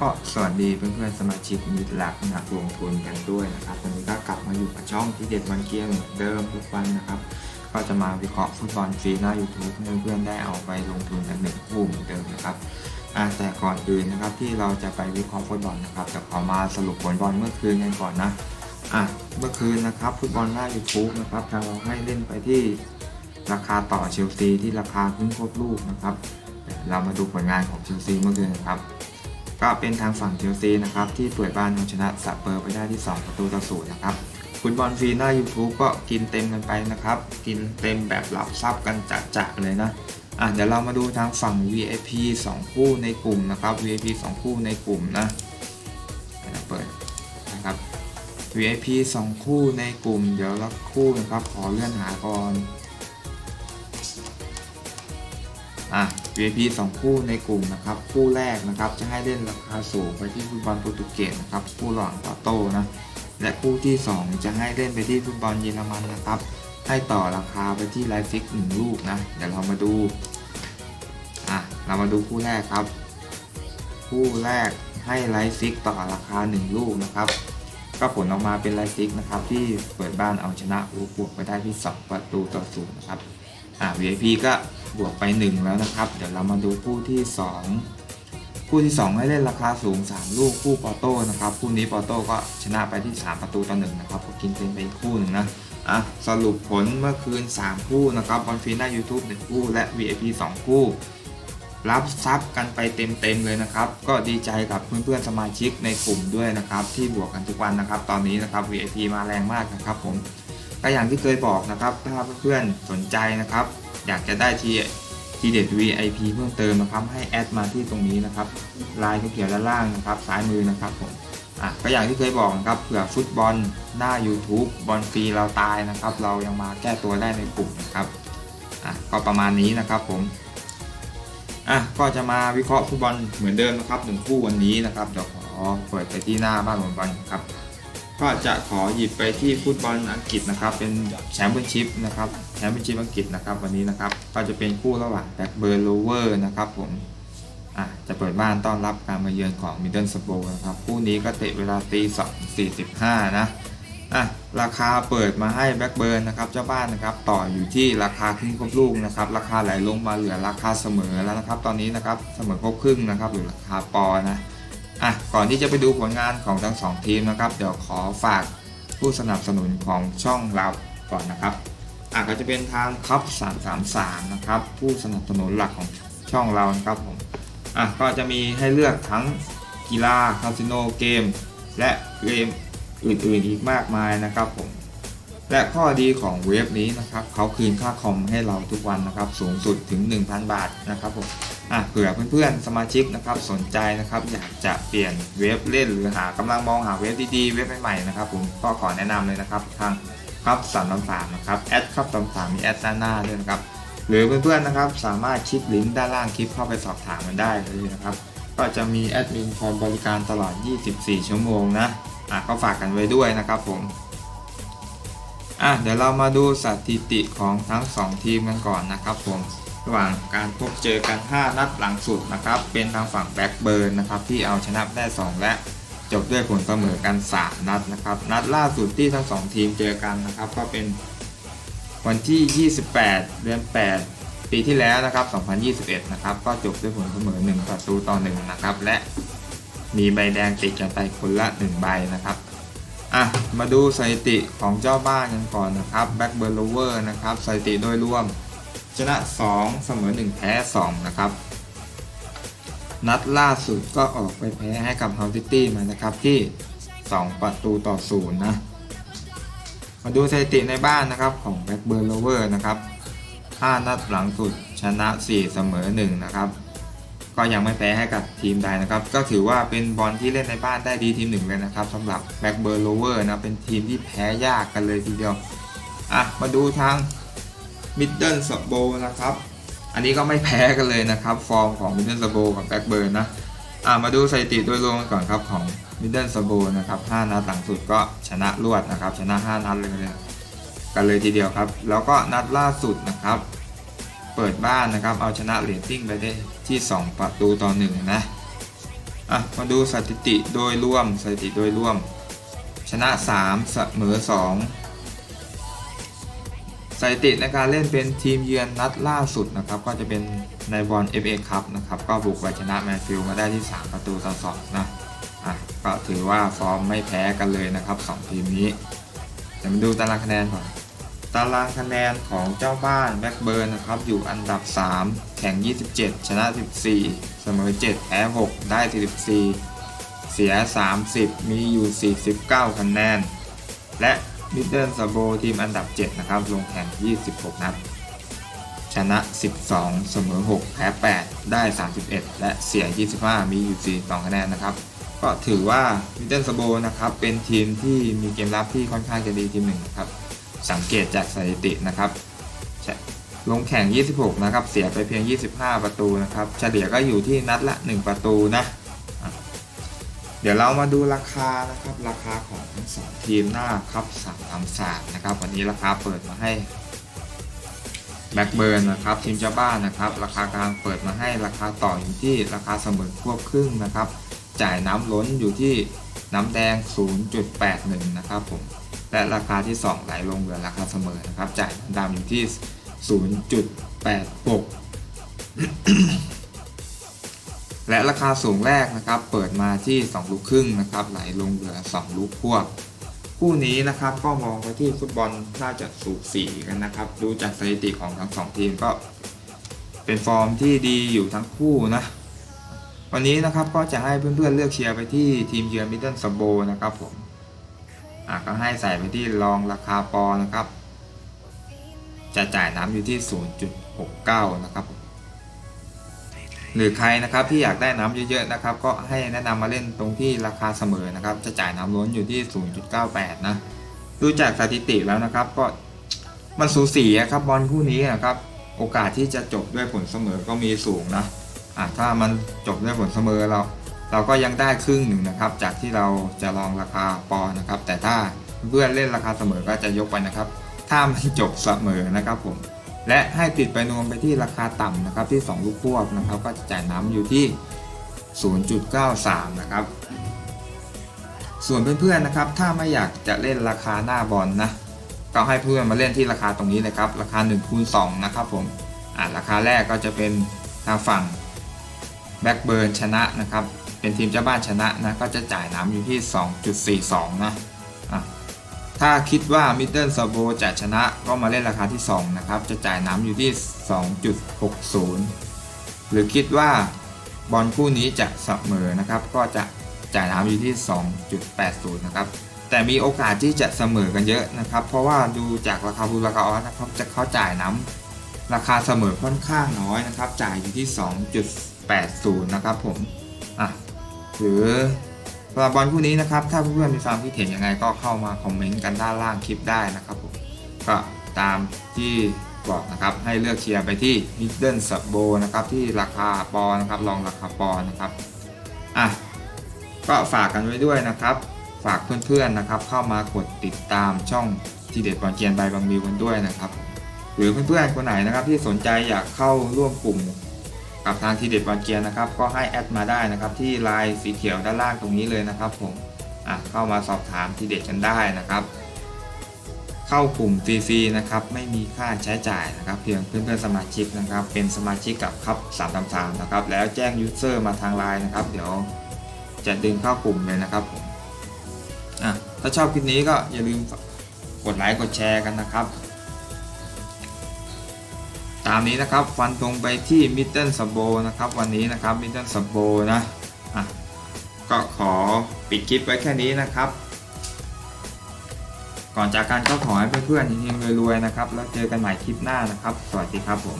ก็สวัสดีเพื่อนๆสมาชิกมิตรหลักนักลงทุนกันด้วยนะครับวันนี้ก็กลับมาอยู่กับช่องที่เด็ดวันเกียงเหมือนเดิมทุกวันนะครับ ก็จะมาวิเคราะห์ฟุตบอลฟรีหน้า YouTube ให้เพื่อนๆได้เอาไปลงทุนกันหนึ่งคู่เหมือนเดิมนะครับแต่ก่อนอื่นนะครับที่เราจะไปวิเคราะห์ฟุตบอลนะครับจะขอมาสรุปผลบอลเมื่อคืนกันก่อนนะอะเมื่อคืนนะครับฟุตบอลหน้า YouTube นะครับทางเราให้เล่นไปที่ราคาต่อเชลซีที่ราคาครึ่งครบลูกนะครับ เรามาดูผลงานของเชลซีเมื่อคืนนะครับ ก็เป็นทางฝั่งเชลซีนะครับที่เปิดบ้านเอาชนะสเปอร์ไปได้ที่ 2 ประตูต่อศูนย์นะครับฟุตบอลฟรีหน้า YouTube ก็กินเต็มกันไปนะครับ กินเต็มแบบหลับซับกันจะๆเลยนะอะเดี๋ยวเรามาดูทางฝั่ง VIP 2 คู่ในกลุ่มนะครับ VIP 2 คู่ในกลุ่มนะเดี๋ยวเปิดนะครับ VIP 2 คู่ในกลุ่ม เดี๋ยวละคู่นะครับ ขอเลื่อนหาก่อน อะ VIP 2 คู่ในกลุ่มนะครับ คู่แรกนะครับจะให้เล่นราคาสูงไปที่ฟุตบอลโปรตุเกสนะครับ คู่หลังปาโต้นะ และคู่ที่ 2 จะให้เล่นไปที่ฟุตบอลเยอรมันนะครับ ให้ต่อราคาไปที่ไลฟ์ฟิกหนึ่งลูกนะ เดี๋ยวเรามาดู อะ เรามาดูคู่แรกครับ คู่แรกให้ไลฟ์ฟิกต่อราคา 1 ลูกนะครับ ก็ผลออกมาเป็นไลฟ์ฟิกนะครับที่เปิดบ้านเอาชนะอูบวกไปได้ที่ 2 ประตูต่อศูนย์นะครับ อ่า VIP ก็ บวกไป 1 แล้วนะครับ เดี๋ยวเรามาดูคู่ที่ 2 คู่ที่ 2 ให้เล่นราคาสูง 3 ลูกคู่ปอโต้นะครับคู่นี้ปอโต้ก็ชนะไปที่ 3 ประตูต่อ1นะครับก็กินเต็มไปอีกคู่หนึ่งนะอะสรุปผลเมื่อคืน 3 คู่นะครับบอลฟีน่า YouTube 1คู่และ VIP 2 คู่ รับซับกันไปเต็มๆเลยนะครับ ก็ดีใจกับเพื่อนๆสมาชิกในกลุ่มด้วยนะครับ ที่บวกกันทุกวันนะครับ ตอนนี้นะครับ VIP มาแรงมากนะครับผมก็อย่างที่เคยบอกนะครับ ถ้าเพื่อนๆสนใจนะครับ อยากจะได้ทีทีเด็ด VIP เพิ่มเติมนะครับให้แอดมาที่ตรงนี้นะครับลายเขียวด้านล่างนะครับซ้ายมือนะครับผมอะก็อย่างที่เคยบอกนะครับเผื่อฟุตบอลหน้า YouTube บอลฟรีเราตายนะครับ เรายังมาแก้ตัวได้ในกลุ่มนะครับอะก็ประมาณนี้นะครับผมอะก็จะมาวิเคราะห์ฟุตบอลเหมือนเดิมนะครับหนึ่งคู่วันนี้นะครับเดี๋ยวขอเปิดไปที่หน้าบ้านบอลบอลครับ ก็จะขอหยิบไปที่ฟุตบอลอังกฤษนะครับ เป็นแชมเปี้ยนชิพนะครับแชมเปี้ยนชิพอังกฤษนะครับ วันนี้นะครับก็จะเป็นคู่ระหว่างแบ็กเบิร์นโลเวอร์นะครับผมอะจะเปิดบ้านต้อนรับการมาเยือนของมิดเดิลสโบนะครับ คู่นี้ก็เตะเวลาตีสองสี่สิบห้านะอะราคาเปิดมาให้แบ็กเบิร์นนะครับเจ้าบ้านนะครับต่ออยู่ที่ราคาครึ่งครบลูกนะครับ ราคาไหลลงมาเหลือราคาเสมอแล้วนะครับ ตอนนี้นะครับเสมอครบครึ่งนะครับหรือราคาปอนะ อะก่อนที่จะไปดูผลงานของทั้งสองทีมนะครับ เดี๋ยวขอฝากผู้สนับสนุนของช่องเราก่อนนะครับอะก็จะเป็นทางคัพ333นะครับ ผู้สนับสนุนหลักของช่องเรานะครับผมอะก็จะมีให้เลือกทั้งกีฬาคาสิโนเกม และเกมอื่นๆอีกมากมายนะครับผม และข้อดีของเว็บนี้นะครับเขาคืนค่าคอมให้เราทุกวันนะครับ สูงสุดถึง 1,000 บาทนะครับผมอะเผื่อเพื่อนๆสมาชิกนะครับสนใจนะครับ อยากจะเปลี่ยนเว็บเล่นหรือหากำลังมองหาเว็บดีๆเว็บใหม่ๆนะครับ ผมก็ขอแนะนำเลยนะครับทางครับสามสามนะครับแอดครับสามสามมีแอดด้านหน้าด้วยนะครับหรือเพื่อนๆนะครับ สามารถคลิกลิงก์ด้านล่างคลิปเข้าไปสอบถามมันได้เลยนะครับ ก็จะมีแอดมินคอยบริการตลอด 24 ชั่วโมงนะอะก็ฝากกันไว้ด้วยนะครับผม อะเดี๋ยวเรามาดูสถิติของทั้ง 2 ทีมกันก่อนนะครับผมระหว่างการพบเจอกัน 5 นัดหลังสุดนะครับ เป็นทางฝั่งแบ็กเบิร์นนะครับที่เอาชนะได้ 2 และจบด้วยผลเสมอกัน 3 นัดนะครับ นัดล่าสุดที่ทั้ง 2 ทีมเจอกันนะครับ ก็เป็นวันที่ 28 เดือน 8 ปีที่แล้วนะครับ 2021 นะครับ ก็จบด้วยผลเสมอ 1 ประตูต่อ 1 นะครับ และมีใบแดงติดกันไปคนละ 1 ใบนะครับ อะมาดูสถิติของเจ้าบ้านกันก่อนนะครับแบ็กเบิร์นโลเวอร์นะครับสถิติโดยรวม ชนะ 2 เสมอ 1 แพ้ 2 นะครับ นัดล่าสุดก็ออกไปแพ้ให้กับเฮาซิตี้มานะครับที่ 2 ประตูต่อ 0 นะ มาดูสถิติในบ้านนะครับของแบ็กเบิร์นโลเวอร์นะครับ 5 นัดหลังสุดชนะ 4 เสมอ 1 นะครับ ก็ยังไม่แพ้ให้กับทีมใดนะครับ ก็ถือว่าเป็นบอลที่เล่นในบ้านได้ดีทีมหนึ่งเลยนะครับสำหรับแบ็กเบิร์โลเวอร์นะเป็นทีมที่แพ้ยากกันเลยทีเดียวอะมาดูทางมิดเดิลสโบนะครับอันนี้ก็ไม่แพ้กันเลยนะครับฟอร์มของมิดเดิลสโบกับแบ็กเบิร์นะอะมาดูสถิติโดยรวมกันก่อนครับของมิดเดิลสโบนะครับ5นัดหลังสุดก็ชนะรวดนะครับชนะ 5 นัดเลยกันเลยทีเดียวครับ แล้วก็นัดล่าสุดนะครับ เปิดบ้านนะครับ เอาชนะเรตติ้งไปได้ที่ 2 ประตูต่อ1นะอะมาดูสถิติโดยรวมสถิติโดยรวม ชนะ 3 เสมอ 2 สถิติในการเล่นเป็นทีมเยือนนัดล่าสุดนะครับ ก็จะเป็นในบอล FA คัพนะครับ ก็บุกไปชนะแมนฟิลมาได้ที่ 3 ประตูต่อ2นะอะก็ถือว่าฟอร์มไม่แพ้กันเลยนะครับ 2 ทีมนี้เดี๋ยวมาดูตารางคะแนนก่อน ตารางคะแนนของเจ้าบ้านแบ็กเบิร์นนะครับอยู่อันดับ 3 แข่ง 27 ชนะ 14 เสมอ 7 แพ้ 6 ได้ 44 เสีย 30 มีอยู่ 49 คะแนน และมิดเดิลสโบทีมอันดับ 7 นะครับ ลงแข่ง 26 นัด ชนะ 12 เสมอ 6 แพ้ 8 ได้ 31 และเสีย 25 มีอยู่ 42 คะแนนนะครับก็ถือว่ามิดเดิลสโบนะครับเป็นทีมที่มีเกมรับที่ค่อนข้างจะดีทีมหนึ่งนะครับ สังเกตจากสถิตินะครับ ลงแข่ง 26 นะครับ เสียไปเพียง 25 ประตูนะครับ เฉลี่ยก็อยู่ที่นัดละ 1 ประตูนะ เดี๋ยวเรามาดูราคานะครับ ราคาของทั้งสองทีมหน้าครับสามอัมสามนะครับ วันนี้ราคาเปิดมาให้แบ็กเบิร์นนะครับทีมเจ้าบ้านนะครับ ราคากลางเปิดมาให้ราคาต่ออยู่ที่ราคาเสมอควบครึ่งนะครับ จ่ายน้ำล้นอยู่ที่น้ำแดง 0.81 นะครับผม และราคาที่ 2 ไหลลงเหลือราคาเสมอนะครับจ่ายน้ำดำอยู่ที่ 0.86และราคาสูงแรกนะครับ เปิดมาที่ 2 ลูกครึ่งนะครับ ไหลลงเหลือ 2 ลูกพวก คู่นี้นะครับก็มองไปที่ฟุตบอลน่าจะสูสีกันนะครับ ดูจากสถิติของทั้งสองทีมก็ เป็นฟอร์มที่ดีอยู่ทั้งคู่นะ วันนี้นะครับก็จะให้เพื่อนๆเลือกเชียร์ไปที่ทีมเยือนมิดเดิลสโบนะครับผม อะก็ให้ใส่ไปที่รองราคาปอนะครับ จะจ่ายน้ำอยู่ที่ 0.69 นะครับ หรือใครนะครับที่อยากได้น้ำเยอะๆนะครับ ก็ให้แนะนำมาเล่นตรงที่ราคาเสมอนะครับ จะจ่ายน้ำล้นอยู่ที่ 0.98 นะดูจากสถิติแล้วนะครับ ก็มันสูสีครับบอลคู่นี้นะครับ โอกาสที่จะจบด้วยผลเสมอก็มีสูงนะอะถ้ามันจบด้วยผลเสมอเรา เราก็ยังได้ครึ่งหนึ่งนะครับ จากที่เราจะลองราคาปอนนะครับ แต่ถ้าเพื่อนเล่นราคาเสมอก็จะยกไปนะครับ ถ้ามันจบเสมอนะครับผม และให้ติดไปนวมไปที่ราคาต่ำนะครับที่ 2 ลูกพวกนะครับ ก็จะจ่ายน้ำอยู่ที่ 0.93 นะครับ ส่วนเพื่อนๆนะครับ ถ้าไม่อยากจะเล่นราคาหน้าบอลนะก็ให้เพื่อนมาเล่นที่ราคาตรงนี้เลยครับ ราคา1คูณ2นะครับผมอ่าราคาแรกก็จะเป็นทางฝั่งแบ็กเบิร์นชนะนะครับ เป็นทีมเจ้าบ้านชนะนะก็จะจ่ายน้ำอยู่ที่ 2.42 นะะถ้าคิดว่ามิดเดิลซ b โบจะชนะก็มาเล่นราคาที่ 2 นะครับ จะจ่ายน้ำอยู่ที่ 2.60 หรือคิดว่าบอลคู่นี้จะเสมอนะครับ ก็จะจ่ายน้ำอยู่ที่ 2.80 นะครับแต่มีโอกาสที่จะเสมอกันเยอะนะครับ เพราะว่าดูจากราคาบูราคาออสนะครับจะเขาจ่ายน้ำราคาเสมอค่อนข้างน้อยนะครับ จ่ายอยู่ที่ 2.80 นะครับผมอะ หรือสำหรับบอลคู่นี้นะครับ ถ้าเพื่อนๆมีความคิดเห็นยังไงก็เข้ามาคอมเมนต์กันด้านล่างคลิปได้นะครับผมก็ตามที่บอกนะครับให้เลือกเชียร์ไปที่ Middle s u b b o นะครับที่ราคาปอนด์นะครับลองราคาปอนด์นะครับอะก็ฝากกันไว้ด้วยนะครับ ฝากเพื่อนๆนะครับ เข้ามากดติดตามช่องทีเด็ดบอลเกียนใบบางมิวกันด้วยนะครับ หรือเพื่อนๆคนไหนนะครับที่สนใจอยากเข้าร่วมกลุ่ม กับทางทีเด็ดบอลเกียร์นะครับ ก็ให้แอดมาได้นะครับ ที่ไลน์สีเขียวด้านล่างตรงนี้เลยนะครับ ผมอะเข้ามาสอบถามทีเด็ดกันได้นะครับ เข้ากลุ่มฟรีๆนะครับ ไม่มีค่าใช้จ่ายนะครับ เพียงเพื่อนๆสมาชิกนะครับ เป็นสมาชิกกับครับ333นะครับ แล้วแจ้งยูเซอร์มาทางไลน์นะครับ เดี๋ยวจะดึงเข้ากลุ่มเลยนะครับผมอะถ้าชอบคลิปนี้ก็อย่าลืมกดไลค์กดแชร์กันนะครับ ตามนี้นะครับฟันตรงไปที่มิดเดิลสโบนะครับวันนี้นะครับมิดเดิลสโบนะอะก็ขอปิดคลิปไว้แค่นี้นะครับ ก่อนจากการก็ขอให้เพื่อนๆเฮงๆรวยๆนะครับ แล้วเจอกันใหม่คลิปหน้านะครับ สวัสดีครับผม